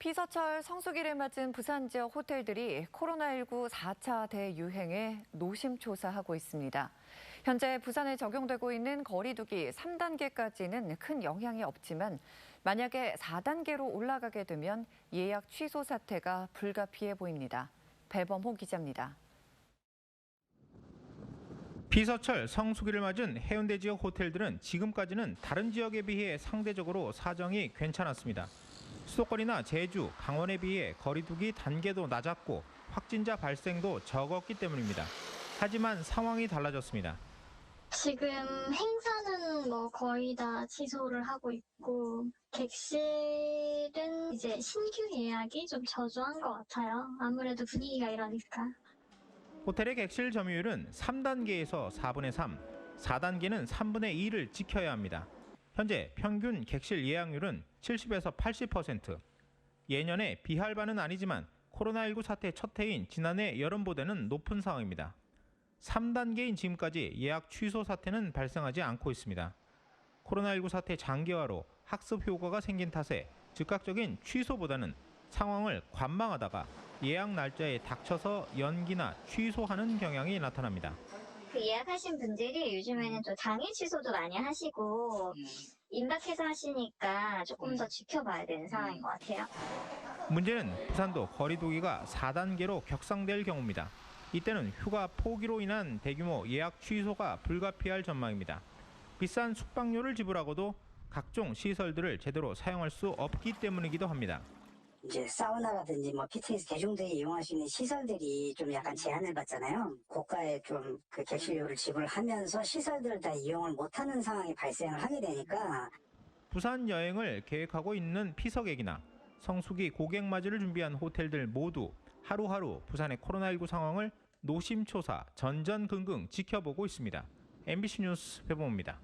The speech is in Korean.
피서철 성수기를 맞은 부산 지역 호텔들이 코로나19 4차 대유행에 노심초사하고 있습니다. 현재 부산에 적용되고 있는 거리두기 3단계까지는 큰 영향이 없지만 만약에 4단계로 올라가게 되면 예약 취소 사태가 불가피해 보입니다. 배범호 기자입니다. 피서철 성수기를 맞은 해운대 지역 호텔들은 지금까지는 다른 지역에 비해 상대적으로 사정이 괜찮았습니다. 수도권이나 제주, 강원에 비해 거리두기 단계도 낮았고 확진자 발생도 적었기 때문입니다. 하지만 상황이 달라졌습니다. 지금 행사는 뭐 거의 다 취소를 하고 있고 객실은 이제 신규 예약이 좀 저조한 것 같아요. 아무래도 분위기가 이러니까. 호텔의 객실 점유율은 3단계에서 4분의 3, 4단계는 3분의 2를 지켜야 합니다. 현재 평균 객실 예약률은 70에서 80%. 예년에 비할 바는 아니지만 코로나19 사태 첫 해인 지난해 여름보다는 높은 상황입니다. 3단계인 지금까지 예약 취소 사태는 발생하지 않고 있습니다. 코로나19 사태 장기화로 학습 효과가 생긴 탓에 즉각적인 취소보다는 상황을 관망하다가 예약 날짜에 닥쳐서 연기나 취소하는 경향이 나타납니다. 그 예약하신 분들이 요즘에는 또 당일 취소도 많이 하시고 임박해서 하시니까 조금 더 지켜봐야 되는 상황인 것 같아요. 문제는 부산도 거리두기가 4단계로 격상될 경우입니다. 이때는 휴가 포기로 인한 대규모 예약 취소가 불가피할 전망입니다. 비싼 숙박료를 지불하고도 각종 시설들을 제대로 사용할 수 없기 때문이기도 합니다. 이제 사우나라든지 뭐 피트니스 대중들이 이용할 수 있는 시설들이 좀 약간 제한을 받잖아요. 고가의 좀 그 객실료를 지불하면서 시설들을 다 이용을 못하는 상황이 발생을 하게 되니까 부산 여행을 계획하고 있는 피서객이나 성수기 고객 맞이를 준비한 호텔들 모두 하루하루 부산의 코로나19 상황을 노심초사 전전긍긍 지켜보고 있습니다. MBC 뉴스 배봉입니다.